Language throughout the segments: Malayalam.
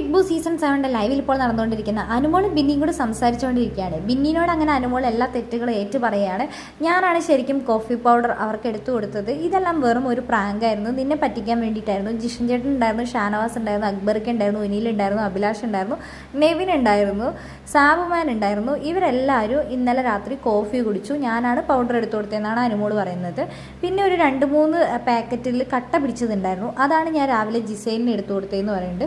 ബിഗ് ബോസ് സീസൺ സെവന്റെ ലൈവിൽ ഇപ്പോൾ നടന്നുകൊണ്ടിരിക്കുന്ന അനുമോളും ബിന്നിയും കൂടെ സംസാരിച്ചുകൊണ്ടിരിക്കുകയാണ്. ബിന്നിനോട് അങ്ങനെ അനുമോൾ എല്ലാ തെറ്റുകളും ഏറ്റു പറയുകയാണ്. ഞാനാണ് ശരിക്കും കോഫി പൗഡർ അവർക്ക് എടുത്തു കൊടുത്തത്. ഇതെല്ലാം വെറും ഒരു പ്രാങ്ക് ആയിരുന്നു. നിന്നെ പറ്റിക്കാൻ വേണ്ടിയിട്ടായിരുന്നു. ജിഷൻ ചേട്ടൻ ഉണ്ടായിരുന്നു ഷാനവാസ് ഉണ്ടായിരുന്നു അക്ബർക്ക് ഉണ്ടായിരുന്നു ഉനിൽ ഉണ്ടായിരുന്നു അഭിലാഷ് ഉണ്ടായിരുന്നു നെവിൻ ഉണ്ടായിരുന്നു സാബുമാൻ ഉണ്ടായിരുന്നു. ഇവരെല്ലാവരും ഇന്നലെ രാത്രി കോഫി കുടിച്ചു. ഞാനാണ് പൗഡർ എടുത്തു കൊടുത്തതെന്നാണ് അനുമോൾ പറയുന്നത്. പിന്നെ ഒരു രണ്ട് മൂന്ന് പാക്കറ്റിൽ കട്ട പിടിച്ചതുണ്ടായിരുന്നു. അതാണ് ഞാൻ രാവിലെ ജിസൈലിന് എടുത്തു കൊടുത്തതെന്ന് പറയുന്നുണ്ട്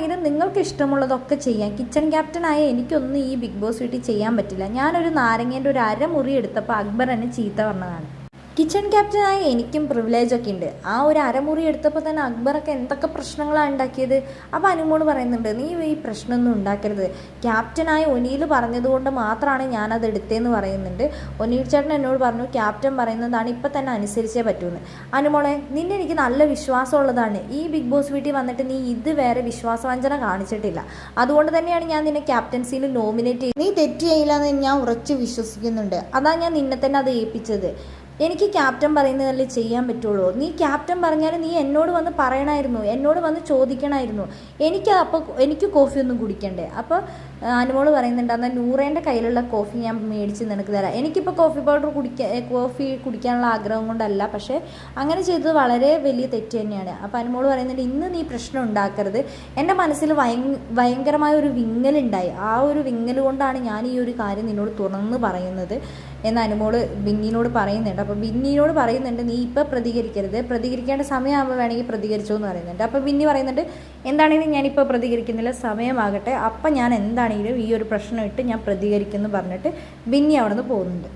എന്താണെങ്കിലും നിങ്ങൾക്ക് ഇഷ്ടമുള്ളതൊക്കെ ചെയ്യാം കിച്ചൺ ക്യാപ്റ്റനായ എനിക്കൊന്നും ഈ ബിഗ് ബോസ് വീട്ടിൽ ചെയ്യാൻ പറ്റില്ല. ഞാനൊരു നാരങ്ങേന്റെ ഒരു അരമുറി എടുത്തപ്പോൾ അക്ബർ എന്നെ ചീത്ത പറഞ്ഞതാണ്. കിച്ചൺ ക്യാപ്റ്റനായ എനിക്കും പ്രിവിലേജ് ഒക്കെ ഉണ്ട്. ആ ഒരു അരമുറി എടുത്തപ്പോൾ തന്നെ അക്ബറൊക്കെ എന്തൊക്കെ പ്രശ്നങ്ങളാണ് ഉണ്ടാക്കിയത്? അപ്പോൾ അനുമോട് പറയുന്നുണ്ട് നീ ഈ പ്രശ്നമൊന്നും ഉണ്ടാക്കരുത്. ക്യാപ്റ്റനായ ഒനീൽ പറഞ്ഞതുകൊണ്ട് മാത്രമാണ് ഞാനത് എടുത്തതെന്ന് പറയുന്നുണ്ട്. ഒനീൽ ചേട്ടൻ എന്നോട് പറഞ്ഞു ക്യാപ്റ്റൻ പറയുന്നതാണ് ഇപ്പം തന്നെ അനുസരിച്ചേ പറ്റൂന്ന്. അനുമോളെ നിന്നെ എനിക്ക് നല്ല വിശ്വാസമുള്ളതാണ്. ഈ ബിഗ് ബോസ് വീട്ടിൽ വന്നിട്ട് നീ ഇതുവരെ വിശ്വാസവഞ്ചന കാണിച്ചിട്ടില്ല. അതുകൊണ്ട് തന്നെയാണ് ഞാൻ നിന്നെ ക്യാപ്റ്റൻസിയിൽ നോമിനേറ്റ് ചെയ്ത് നീ തെറ്റ് ചെയ്യില്ല എന്ന് ഞാൻ ഉറച്ച് വിശ്വസിക്കുന്നുണ്ട്. അതാണ് ഞാൻ നിന്നെ തന്നെ അത് ഏൽപ്പിച്ചത്. എനിക്ക് ക്യാപ്റ്റൻ പറയുന്നതല്ലേ ചെയ്യാൻ പറ്റുള്ളൂ. നീ ക്യാപ്റ്റൻ പറഞ്ഞാൽ നീ എന്നോട് വന്ന് പറയണമായിരുന്നു എന്നോട് വന്ന് ചോദിക്കണമായിരുന്നു എനിക്ക് അപ്പോൾ എനിക്ക് കോഫി ഒന്നും കുടിക്കണ്ടേ? അപ്പോൾ അനുമോൾ പറയുന്നുണ്ട് എന്നാൽ നൂറേന്റെ കയ്യിലുള്ള കോഫി ഞാൻ മേടിച്ച് നിനക്ക് തരാം. എനിക്കിപ്പോൾ കോഫി പൗഡർ കുടിക്കാൻ കോഫി കുടിക്കാനുള്ള ആഗ്രഹം കൊണ്ടല്ല. പക്ഷേ അങ്ങനെ ചെയ്തത് വളരെ വലിയ തെറ്റ് തന്നെയാണ്. അപ്പോൾ അനുമോൾ പറയുന്നുണ്ട് ഇന്ന് നീ പ്രശ്നം ഉണ്ടാക്കരുത്. എന്റെ മനസ്സിൽ ഭയ ഭയങ്കരമായ ഒരു വിങ്ങലുണ്ടായി. ആ ഒരു വിങ്ങൽ കൊണ്ടാണ് ഞാൻ ഈ ഒരു കാര്യം നിന്നോട് തുറന്ന് പറയുന്നത് എന്ന് അനുമോൾ ബിന്നിനോട് പറയുന്നുണ്ട്. അപ്പോൾ ബിന്നിനോട് പറയുന്നുണ്ട് നീ ഇപ്പോൾ പ്രതികരിക്കരുത്. പ്രതികരിക്കേണ്ട സമയമാകുമ്പോൾ വേണമെങ്കിൽ പ്രതികരിച്ചോ എന്ന് പറയുന്നുണ്ട്. അപ്പോൾ ബിന്നി പറയുന്നുണ്ട് എന്താണെങ്കിലും ഞാനിപ്പോൾ പ്രതികരിക്കുന്നില്ല. സമയമാകട്ടെ. അപ്പം ഞാൻ എന്താണെങ്കിലും ഈ ഒരു പ്രശ്നം ഇട്ട് ഞാൻ പ്രതികരിക്കുമെന്ന് പറഞ്ഞിട്ട് ബിന്നി അവിടെ നിന്ന് പോകുന്നുണ്ട്.